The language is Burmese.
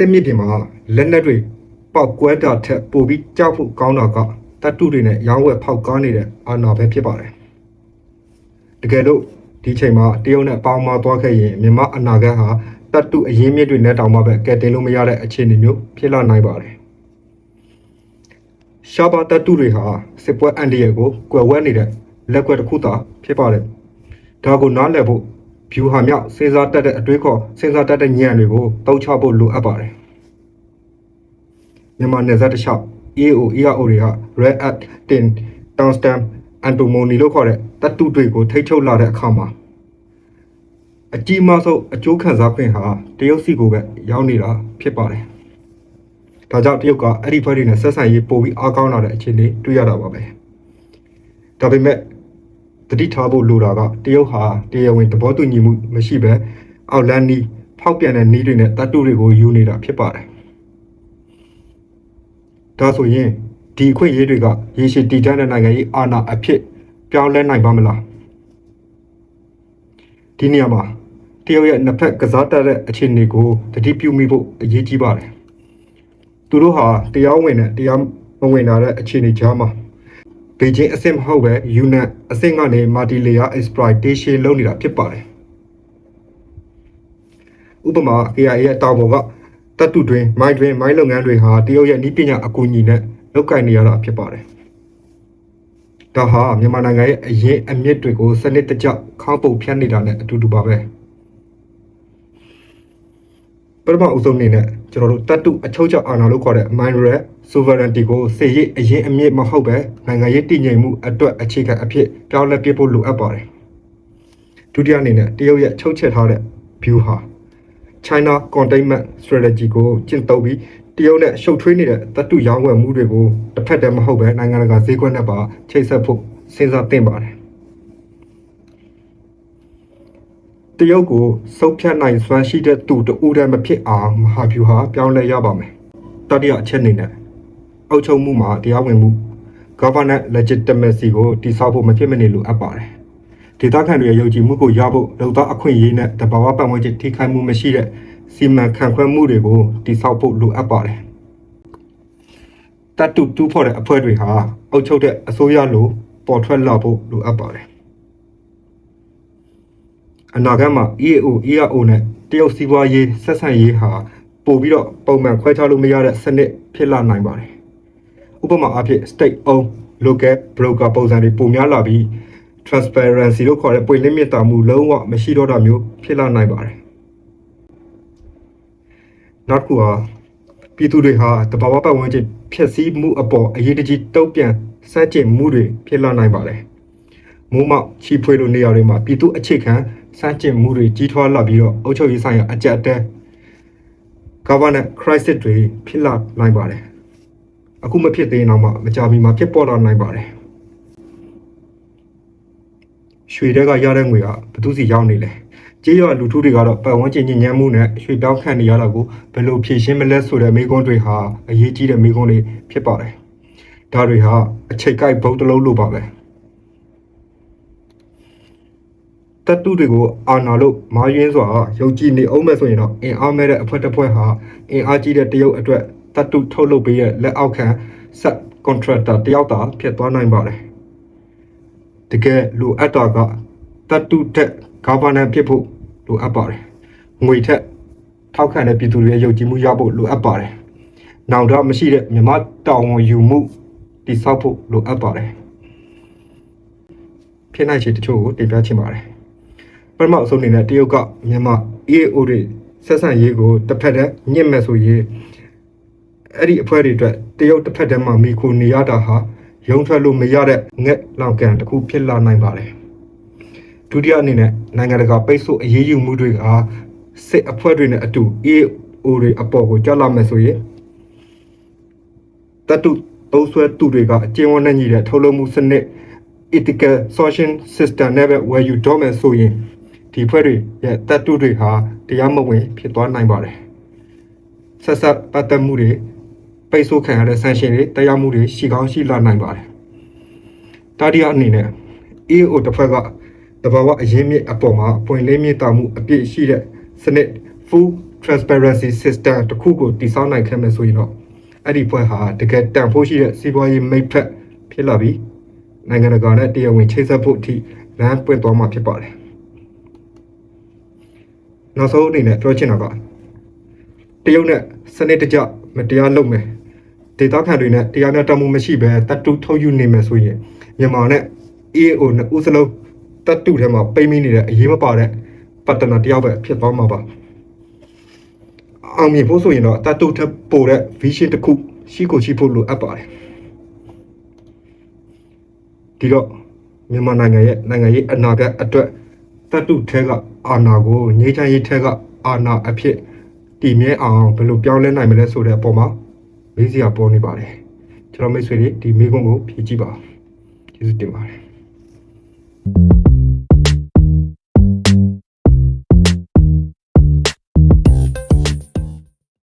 စစ်မြစ်ပြင်မှာလက်နက်တွေပောက်ကွဲတာထက်ပိုပြီးကြောက်ဖို့ကောင်းတာကတတ်တုတွေနဲ့ရောင်းဝယ်ဖောက်ကားနေတဲ့အာဏာပဲဖြစ်ပါတယ်တကယ်လို့ဒီချိန်မှာတရုတ်နဲ့ပေါင်းမသွားခဲ့ရင်မြန်မာအနာဂတ်ဟာတတ်တုအရင်းမြစ်တွေနဲ့တောင်မှပဲကဲတင်လို့မရတဲ့အခြေအနေမျိုးဖြစ်လာနိုင်ပါတယ်ရှားပါတတ်တုတွေဟာစစ်ပွဲအန်ဒီရဲ့ကိုကွယ်ဝဲနေတဲ့လက်ကွက်တစ်ခုသာဖြစ်ပါတယ်ဒါကိုနားလည်ဖို့ ဖြူဟာမြောက်စဉ်းစားတတ်တဲ့အတွေးခေါ်စဉ်းစားတတ်တဲ့ဉာဏ်တွေကိုတောက်ချဖို့လိုအပ်ပါတယ်မြန်မာနယ်စပ်တစ်လျှောက် EAO EAO တွေက Red Hat Tin Tungsten Antimony လို့ခေါ်တဲ့တတုတွေကိုထိတ်ချုပ်လာတဲ့အခါမှာအကြီးမားဆုံးအကျိုးခံစားခွင့်ဟာတရုတ်စီကိုပဲရောက်နေတာဖြစ်ပါတယ်။ဒါကြောင့်တရုတ်ကအဲ့ဒီဘက်တွေနဲ့ဆက်ဆံရေးပိုပြီးအားကောင်းလာတဲ့အခြေအနေတွေ့ရတာပါပဲ။ဒါပေမဲ့ တတိထားဖို့လိုတာကတရုတ်ဟာတရားဝင်သဘောတူညီမှုမရှိဘဲအောက်လန်းနီးဖောက်ပြန်တဲ့နီးတွေနဲ့တတ်တုတွေကိုယူနေတာဖြစ်ပါတယ်။ဒါဆိုရင်ဒီအခွင့်အရေးတွေကရေရှည်တည်တံ့တဲ့နိုင်ငံရေးအာဏာအဖြစ်ပြောင်းလဲနိုင်ပါမလား။ဒီနေရာမှာတရုတ်ရဲ့နှစ်ဖက်ကစားတတ်တဲ့အခြေအနေကိုတတိပြုမိဖို့အရေးကြီးပါတယ်။သူတို့ဟာတရားဝင်တဲ့တရားမဝင်တာတဲ့အခြေအနေကြားမှာ ဘေကျင်းအဆင့်မဟုတ်ပဲယူနန်အဆင့်ကနေမာတီလီယာ exploitation လုပ်နေတာဖြစ်ပါတယ်ဥပမာ AIA ရဲ့တောင်ပေါ်ကတတ်တုတွင်မိုင်းတွင်မိုင်းလုပ်ငန်းတွေဟာတရုတ်ရဲ့ဤပညာအကူအညီနဲ့လုပ်ကိုင်နေရတာဖြစ်ပါတယ်ဒါဟာမြန်မာနိုင်ငံရဲ့အရင်အမြင့်တွေကိုစနစ်တကျခေါင်းပုတ်ဖြတ်နေတာနဲ့အတူတူပါပဲ ပထမအဦးဆုံးအနေနဲ့ကျွန်တော်တို့တတ်တုအချုပ်ချအာဏာလို့ခေါ်တဲ့ mind red sovereignty ကိုစေရေးအရင်အမြင့်မဟုတ်ပဲနိုင်ငံရေးတည်ငြိမ်မှုအတွက်အခြေခံအဖြစ်ပြောင်းလဲပြဖို့လိုအပ်ပါတယ်ဒုတိယအနေနဲ့တရုတ်ရဲ့ချုပ်ချယ်ထားတဲ့ view ဟာ China containment strategy ကိုကျင့်သုံးပြီးတရုတ်နဲ့ရှုပ်ထွေးနေတဲ့တတ်တုရောင်းဝယ်မှုတွေကိုတစ်ဖက်တည်းမဟုတ်ပဲနိုင်ငံတကာဈေးကွက်နဲ့ပါချိတ်ဆက်ဖို့စဉ်းစားသင့်ပါတယ် တရုတ်ကိုစုပ်ဖြတ်နိုင်စွမ်းရှိတဲ့သူတဦးတည်းမဖြစ်အောင်မဟာဗျူဟာပြောင်းလဲရပါမယ်တတိယအချက်အနေနဲ့အုပ်ချုပ်မှုမှာတရားဝင်မှု governance legitimacy ကိုတည်ဆောက်ဖို့မဖြစ်မနေလိုအပ်ပါတယ်ဒေသခံတွေရဲ့ယုံကြည်မှုကိုရဖို့လုံသားအခွင့်အရေးနဲ့တဘာဝပတ်ဝန်းကျင်ထိခိုက်မှုမရှိတဲ့စီမံခန့်ခွဲမှုတွေကိုတည်ဆောက်ဖို့လိုအပ်ပါတယ်တတ်တူတူဖို့တဲ့အဖွဲ့တွေဟာအုပ်ချုပ်တဲ့အစိုးရလိုပေါ်ထွက်လာဖို့လိုအပ်ပါတယ် အနာဂတ်မှာ EAO EAO နဲ့တရုတ်စီးပွားရေးဆက်ဆံရေးဟာပို့ပြီးတော့ပုံမှန်ခွဲခြားလို့မရတဲ့စနစ်ဖြစ်လာနိုင်ပါတယ်ဥပမာအားဖြင့် state owned local broker ပုံစံတွေပုံများလာပြီး transparency လို့ခေါ်တဲ့ပွင့်လင်းမြင်သာမှုလုံးဝမရှိတော့တာမျိုးဖြစ်လာနိုင်ပါတယ်နောက်တစ်ခုဟာပြည်သူတွေဟာတဘာဝပတ်ဝန်းကျင်ဖြစ်စည်းမှုအပေါ်အရေးတကြီးတုံ့ပြန်စန့်ကျင်မှုတွေဖြစ်လာနိုင်ပါတယ်မိုးမောက်ချီဖွေလိုနေရာတွေမှာပြည်သူအခြေခံစန့်ကျင်မှုတွေကြီးထွားလာပြီးတော့အုပ်ချုပ်ရေးဆိုင်ရာအကြက်အတဲ governance crisis တွေဖြစ်လာနိုင်ပါတယ်အခုမဖြစ်သေးရင်တော့မှမကြာမီမှာဖြစ်ပေါ်လာနိုင်ပါတယ်ရွှေတွေကရတဲ့ငွေကဘယ်သူစီရောက်နေလဲကြေးရွာလူထုတွေကတော့ပတ်ဝန်းကျင်ညဉ့်ညမ်းမှုနဲ့ရွှေပြောင်းခံနေရတာကိုဘယ်လိုဖြေရှင်းမလဲဆိုတဲ့မိကွန်းတွေဟာအရေးကြီးတဲ့မိကွန်းတွေဖြစ်ပါတယ်ဒါတွေဟာအချိန်ကိုက်ဘုံတစ်လုံးလိုပါပဲ တတ်တူတွေကိုအာနာလို့မာယွင်းစွာယုံကြည်နေအောင်မဲ့ဆိုရင်တော့အင်အားမဲ့တဲ့အဖွဲတစ်ဖွဲဟာအင်အားကြီးတဲ့တရုတ်အတွက်တတ်တူထုတ်လုပ်ပေးတဲ့လက်အောက်ခံ sub contractor တယောက်သာဖြစ်သွားနိုင်ပါတယ်တကယ်လိုအပ်တာကတတ်တူတဲ့ governance ဖြစ်ဖို့လိုအပ်ပါတယ်ငွေထက်ထောက်ခံတဲ့ပြည်သူတွေရဲ့ယုံကြည်မှုရဖို့လိုအပ်ပါတယ်နောင်တော့မရှိတဲ့မြမတောင်းဝန်ယူမှုတိဆောက်ဖို့လိုအပ်ပါတယ်ဖြစ်နိုင်ချေတချို့ကိုတင်ပြချင်ပါတယ် ပထမအဆုံးအနေနဲ့တရုတ်ကမြန်မာ EAO တွေဆက်ဆံရေးကိုတစ်ဖက်တည်းညှစ်မဲ့ဆိုရင်အဲ့ဒီအဖွဲ့တွေအတွက်တရုတ်တစ်ဖက်တည်းမှာမိခိုနေရတာဟာရုံထွက်လို့မရတဲ့ငက်လောင်ကန်တစ်ခုဖြစ်လာနိုင်ပါတယ်ဒုတိယအနေနဲ့နိုင်ငံတကာပိတ်ဆို့အရေးယူမှုတွေကစစ်အဖွဲ့တွေနဲ့အတူ EAO တွေအပေါ်ကိုကြောက်လာမယ်ဆိုရင်တတုသုံးဆွဲသူတွေကကျင်းဝန်းနေညီတဲ့ထုတ်လုပ်မှုစနစ် ethical social system နဲ့ပဲဝယ်ယူတော့မယ်ဆိုရင် ဒီဖွဲ့တွေရဲ့တတ်တုတွေဟာတရားမဝင်ဖြစ်သွားနိုင်ပါတယ်ဆက်ဆက်ပတ်သက်မှုတွေပိတ်ဆို့ခံရတဲ့ဆန်ရှင်တွေတရားမှုတွေရှိကောင်းရှိလာနိုင်ပါတယ်တာဒီယာအနေနဲ့ EAO တစ်ဖွဲ့ကတဘာဝအရင်းမြစ်အပေါ်မှာပွင့်လင်းမြင့်တာမှုအပြည့်ရှိတဲ့စနစ် full transparency system တစ်ခုကိုတည်ဆောက်နိုင်ခဲ့မယ်ဆိုရင်တော့အဲ့ဒီဖွဲ့ဟာတကယ်တန်ဖိုးရှိတဲ့စီးပွားရေးမိတ်ဖက်ဖြစ်လာပြီးနိုင်ငံတကာနဲ့တရားဝင်ချိတ်ဆက်ဖို့အထိလမ်းပွင့်သွားမှာဖြစ်ပါတယ် နောက်ဆုံးအနေနဲ့ပြောချင်တာကတရုတ်နဲ့စနစ်တကျမတရားလုပ်မယ်ဒေသခံတွေနဲ့တရားမျှတမှုမရှိဘဲတတ်တူထုတ်ယူနေမယ်ဆိုရင်မြန်မာနဲ့ EAO နဲ့ဦးစလုံးတတ်တူထဲမှာပိတ်မိနေတဲ့အရေးမပါတဲ့ပတ်တနာတယောက်ပဲဖြစ်သွားမှာပါအောင်မြင်ဖို့ဆိုရင်တော့တတ်တူထပ်ပိုတဲ့ vision တစ်ခုရှိကိုရှိဖို့လိုအပ်ပါတယ်ဒီတော့မြန်မာနိုင်ငံရဲ့နိုင်ငံရေးအနာဂတ်အတွက် တတ်တူထဲကအာဏာကိုငြိမ်းချမ်းရေးထဲကအာဏာအဖြစ်တည်မြဲအောင်ဘယ်လိုပြောင်းလဲနိုင်မလဲဆိုတဲ့အပေါ်မှာမေးစရာပေါ်နေပါတယ်ကျွန်တော်မိတ်ဆွေတွေဒီမိကုန်းကိုဖြည့်ကြည့်ပါကျေးဇူးတင်ပါတယ်